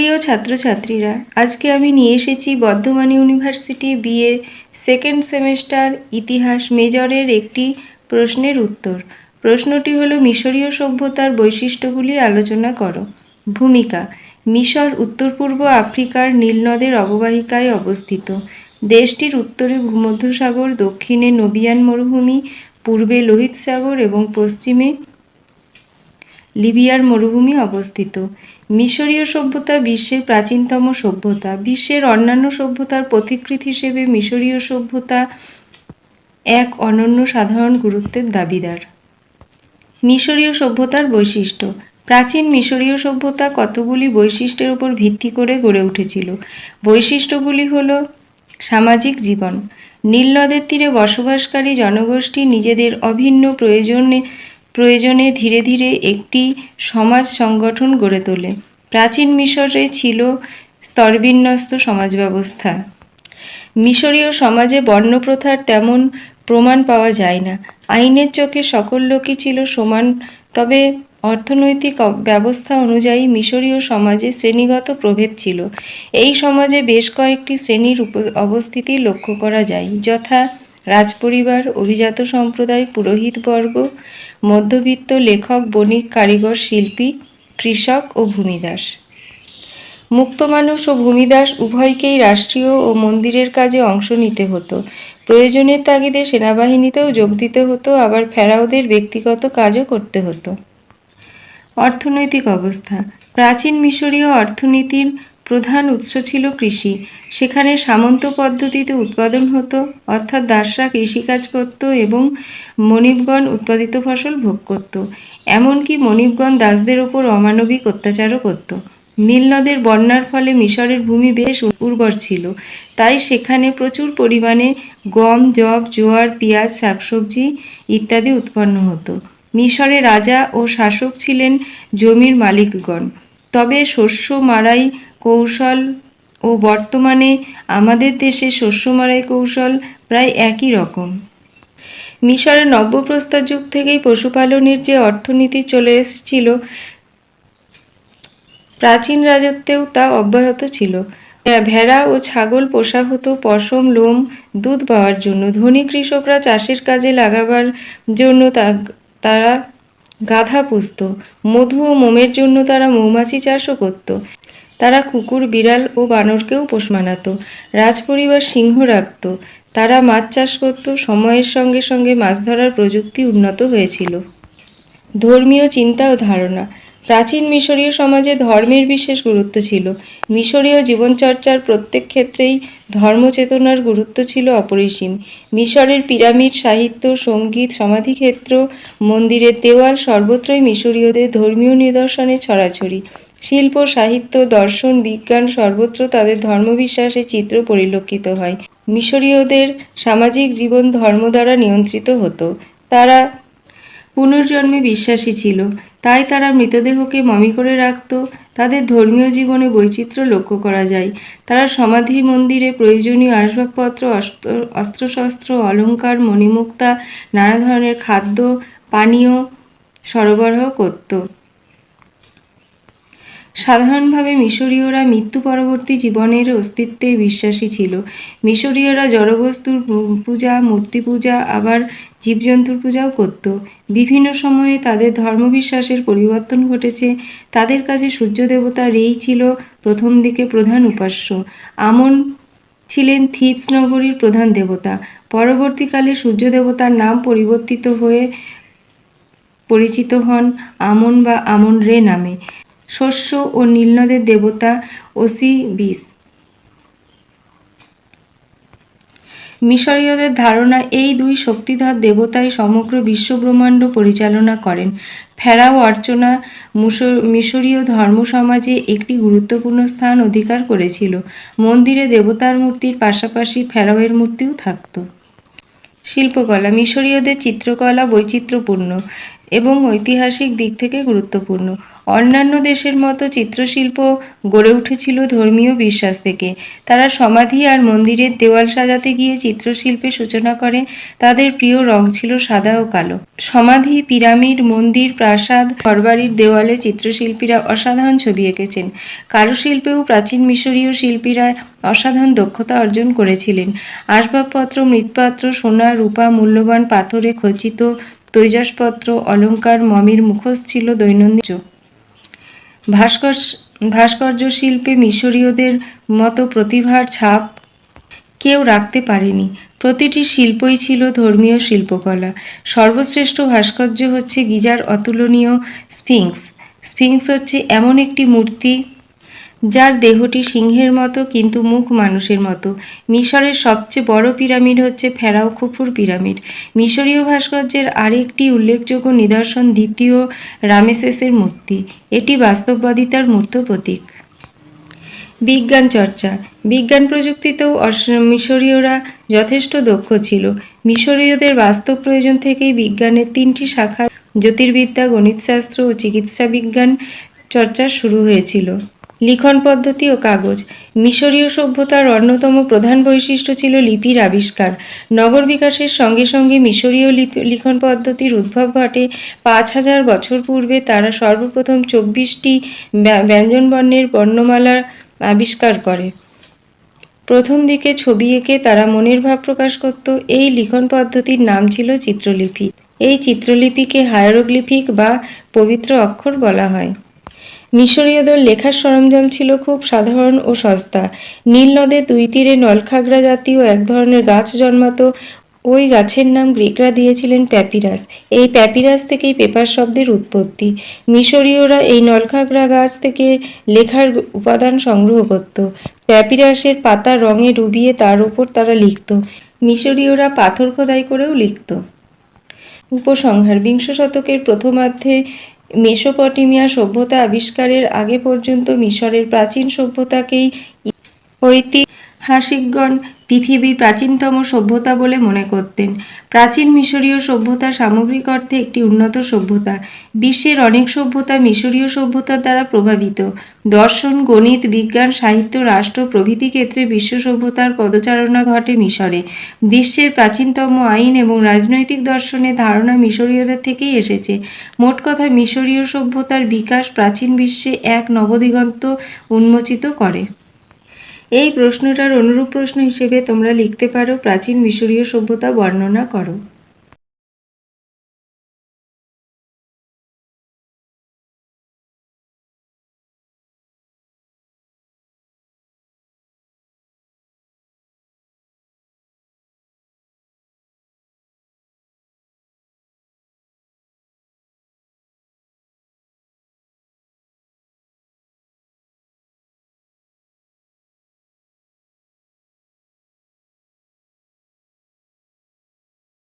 প্রিয় ছাত্রছাত্রীরা, আজকে আমি নিয়ে এসেছি Bardhaman university BA second semester ইতিহাস মেজরের একটি প্রশ্নের উত্তর। প্রশ্নটি হলো, মিশরীয় সভ্যতার বৈশিষ্ট্যগুলি আলোচনা করো। ভূমিকা, মিশর উত্তর পূর্ব আফ্রিকার নীলনদের অববাহিকায় অবস্থিত। দেশটির উত্তরে ভূমধ্যসাগর, দক্ষিণে নবিয়ান মরুভূমি, পূর্বে লোহিত সাগর এবং পশ্চিমে লিবিয়ার মরুভূমি অবস্থিত। মিশরীয় সভ্যতা বিশ্বের প্রাচীনতম সভ্যতা। বিশ্বের অন্যান্য সভ্যতার পথিকৃৎ হিসেবে মিশরীয় সভ্যতা এক অনন্য সাধারণ গুরুত্বের দাবিদার। মিশরীয় সভ্যতার বৈশিষ্ট্য। প্রাচীন মিশরীয় সভ্যতা কতগুলি বৈশিষ্ট্যের উপর ভিত্তি করে গড়ে উঠেছিল? বৈশিষ্ট্যগুলি হল সামাজিক জীবন। নীল নদের তীরে বসবাসকারী জনগোষ্ঠী নিজেদের অভিন্ন প্রয়োজনে প্রয়োজনে ধীরে ধীরে একটি সমাজ সংগঠন গড়ে তোলে। প্রাচীন মিশরে ছিল স্তরবিন্যস্ত সমাজ ব্যবস্থা মিশরীয় সমাজে বর্ণপ্রথার তেমন প্রমাণ পাওয়া যায় না। আইনের চোখে সকল লোকই ছিল সমান, তবে অর্থনৈতিক ব্যবস্থা অনুযায়ী মিশরীয় সমাজে শ্রেণীগত প্রভেদ ছিল। এই সমাজে বেশ কয়েকটি শ্রেণির উপ- অবস্থিতি লক্ষ্য করা যায়, যথা রাজপরিবার, অভিজাত সম্প্রদায়, পুরোহিতবর্গ, মধ্যবিত্ত লেখক, বণিক, কারিগর, শিল্পী কৃষক ও ভূমিদাস। মুক্ত মানুষ ও ভূমিদাস উভয়কেই রাষ্ট্রীয় ও মন্দিরের কাজে অংশ নিতে হতো। প্রয়োজনের তাগিদে সেনাবাহিনীতেও যোগ দিতে হতো, আবার ফেরাওদের ব্যক্তিগত কাজও করতে হতো। অর্থনৈতিক অবস্থা। প্রাচীন মিশরীয় অর্থনীতির প্রধান উৎস ছিল কৃষি। সেখানে সামন্ত পদ্ধতিতে উৎপাদন হতো, অর্থাৎ দাসরা কৃষিকাজ করত এবং মনিবগণ উৎপাদিত ফসল ভোগ করত। এমনকি মনিবগণ দাসদের ওপর অমানবিক অত্যাচারও করত। নীল নদের বন্যার ফলে মিশরের ভূমি বেশ উর্বর ছিল। তাই সেখানে প্রচুর পরিমাণে গম জব জোয়ার, পেঁয়াজ, শাকসবজি ইত্যাদি উৎপন্ন হতো। মিশরে রাজা ও শাসক ছিলেন জমির মালিকগণ। তবে শস্য মারাই কৌশল ও বর্তমানে আমাদের দেশে শস্য মারাই কৌশল প্রায় একই রকম। মিশরের নব্যপ্রস্তর যুগ থেকেই পশুপালনের যে অর্থনীতি চলে এসেছিল, প্রাচীন রাজত্বেও তা অব্যাহত ছিল। ভেড়া ও ছাগল পোষা হতো পশম, লোম, দুধ পাওয়ার জন্য, ধনী কৃষকরা চাষের কাজে লাগাবার জন্য তারা গাধা পুষত, মধু ও মোমের জন্য তারা মৌমাছি চাষও করত। তারা কুকুর, বিড়াল ও বানরকেও পোষ মানাতো। রাজপরিবার সিংহ রাখত। তারা মাছ চাষ করত। সময়ের সঙ্গে সঙ্গে মাছ ধরার প্রযুক্তি উন্নত হয়েছিল। ধর্মীয় চিন্তা ও ধারণা। প্রাচীন মিশরীয় সমাজে ধর্মের বিশেষ গুরুত্ব ছিল। মিশরীয় জীবনচর্চার প্রত্যেক ক্ষেত্রেই ধর্মচেতনার গুরুত্ব ছিল অপরিসীম। মিশরের পিরামিড, সাহিত্য, সংগীত, সমাধিক্ষেত্র, মন্দিরের দেওয়াল সর্বত্রই মিশরীয়দের ধর্মীয় নিদর্শনে ছড়াছড়ি। শিল্প, সাহিত্য, দর্শন, বিজ্ঞান সর্বত্র তাদের ধর্মবিশ্বাসের চিত্র পরিলক্ষিত হয়। মিশরীয়দের সামাজিক জীবন ধর্ম দ্বারা নিয়ন্ত্রিত হতো। তারা পুনর্জন্মে বিশ্বাসী ছিল। তাই তারা মৃতদেহকে মমি করে রাখত। তাদের ধর্মীয় জীবনে বৈচিত্র্য লক্ষ্য করা যায়। তারা সমাধি মন্দিরে প্রয়োজনীয় আসবাবপত্র, অস্ত্র, অস্ত্রশস্ত্র, অলংকার, মণিমুক্তা, নানা ধরনের খাদ্য, পানীয় সরবরাহ করত। সাধারণভাবে মিশরীয়রা মৃত্যু পরবর্তী জীবনের অস্তিত্বে বিশ্বাসী ছিল। মিশরীয়রা জড়বস্তুর পূজা, মূর্তি পূজা, আবার জীবজন্তুর পূজাও করত। বিভিন্ন সময়ে তাদের ধর্মবিশ্বাসের পরিবর্তন ঘটেছে। তাদের কাছে সূর্য দেবতা রেই ছিল প্রথম দিকে প্রধান উপাস্য। আমন ছিলেন থিপস নগরীর প্রধান দেবতা। পরবর্তীকালে সূর্য দেবতার নাম পরিবর্তিত হয়ে পরিচিত হন আমন বা আমন রে নামে। শস্য ও নীলনদের দেবতা ওসিবিস মিশরীয়দের ধারণা, এই দুই শক্তিধর দেবতাই সমগ্র বিশ্বব্রহ্মাণ্ড পরিচালনা করেন। ফেরাও অর্চনা মিশরীয় ধর্ম সমাজে একটি গুরুত্বপূর্ণ স্থান অধিকার করেছিল। মন্দিরে দেবতার মূর্তির পাশাপাশি ফেরাওয়ের মূর্তিও থাকতো। শিল্পকলা, মিশরীয়দের চিত্রকলা বৈচিত্র্যপূর্ণ। এবং ঐতিহাসিক দিক থেকে গুরুত্বপূর্ণ। অন্যান্য দেশের মতো চিত্রশিল্প গড়ে উঠেছিল ধর্মীয় বিশ্বাস থেকে। তারা সমাধি আর মন্দিরের দেওয়াল সাজাতে গিয়ে চিত্রশিল্পের সূচনা করে। তাদের প্রিয় রং ছিল সাদা ও কালো। সমাধি, পিরামিড, মন্দির, প্রাসাদ, ঘরবাড়ির দেওয়ালে চিত্রশিল্পীরা অসাধারণ ছবি এঁকেছেন। কারুশিল্পেও প্রাচীন মিশরীয় শিল্পীরা অসাধারণ দক্ষতা অর্জন করেছিলেন। আসবাবপত্র, মৃৎপাত্র, সোনা, রূপা, মূল্যবান পাথরে খচিত তৈজসপত্র, অলঙ্কার, মমির মুখোশ ছিল দৈনন্দিন ভাস্কর ভাস্কর্য শিল্পে মিশরীয়দের মতো প্রতিভার ছাপ কেউ রাখতে পারেনি। প্রতিটি শিল্পই ছিল ধর্মীয় শিল্পকলা। সর্বশ্রেষ্ঠ ভাস্কর্য হচ্ছে গিজার অতুলনীয় স্ফিংস। স্ফিংস হচ্ছে এমন একটি মূর্তি যার দেহটি সিংহের মতো কিন্তু মুখ মানুষের মতো। মিশরের সবচেয়ে বড় পিরামিড হচ্ছে ফেরাও খুফুর পিরামিড। মিশরীয় ভাস্কর্যের আরেকটি উল্লেখযোগ্য নিদর্শন দ্বিতীয় রামেসেসের মূর্তি। এটি বাস্তববাদিতার মূর্ত প্রতীক। বিজ্ঞান চর্চা। বিজ্ঞান প্রযুক্তিতেও মিশরীয়রা যথেষ্ট দক্ষ ছিল। মিশরীয়দের বাস্তব প্রয়োজন থেকেই বিজ্ঞানের তিনটি শাখা জ্যোতির্বিদ্যা, গণিতশাস্ত্র ও চিকিৎসা বিজ্ঞান চর্চা শুরু হয়েছিল। লিখন পদ্ধতি ও কাগজ। মিশরীয় সভ্যতার অন্যতম প্রধান বৈশিষ্ট্য ছিল লিপির আবিষ্কার। নগর বিকাশের সঙ্গে সঙ্গে মিশরীয় লিখন পদ্ধতির উদ্ভব ঘটে। পাঁচ হাজার বছর পূর্বে তারা সর্বপ্রথম চব্বিশটি ব্যঞ্জনবর্ণের বর্ণমালা আবিষ্কার করে। প্রথম দিকে ছবি এঁকে তারা মনের ভাব প্রকাশ করত। এই লিখন পদ্ধতির নাম ছিল চিত্রলিপি। এই চিত্রলিপিকে হায়ারোগ্লিফিক বা পবিত্র অক্ষর বলা হয়। মিশরীয়দের লেখার সরঞ্জাম ছিল খুব সাধারণ ও সস্তা। নীল নদের দুই তীরে নলখাগড়া জাতীয় এক ধরনের গাছ জন্মাতো। ওই গাছের নাম গ্রিকরা দিয়েছিলেন প্যাপিরাস। এই প্যাপিরাস থেকেই পেপার শব্দের উৎপত্তি। মিশরীয়রা এই নলখাগড়া গাছ থেকে লেখার উপাদান সংগ্রহ করত। প্যাপিরাসের পাতা রঙে ডুবিয়ে তার উপর তারা লিখত। মিশরীয়রা পাথর খোদাই করেও লিখত। উপসংহার। বিংশ শতকের প্রথমার্ধে মেসোপটেমিয়া সভ্যতা আবিষ্কারের আগে পর্যন্ত মিশরের প্রাচীন সভ্যতাকেই ঐতিহাসিকগণ পৃথিবীর প্রাচীনতম সভ্যতা বলে মনে করতেন। প্রাচীন মিশরীয় সভ্যতা সামগ্রিক অর্থে একটি উন্নত সভ্যতা। বিশ্বের অনেক সভ্যতা মিশরীয় সভ্যতার দ্বারা প্রভাবিত। দর্শন, গণিত, বিজ্ঞান, সাহিত্য, রাষ্ট্র প্রভৃতি ক্ষেত্রে বিশ্ব সভ্যতার পদচারণা ঘটে মিশরে। বিশ্বের প্রাচীনতম আইন এবং রাজনৈতিক দর্শনের ধারণা মিশরীয়দের থেকেই এসেছে। মোট কথা, মিশরীয় সভ্যতার বিকাশ প্রাচীন বিশ্বে এক নবদিগন্ত উন্মোচিত করে। এই প্রশ্নটার অনুরূপ প্রশ্ন হিসেবে তোমরা লিখতে পারো প্রাচীন মিশরীয় সভ্যতা বর্ণনা করো।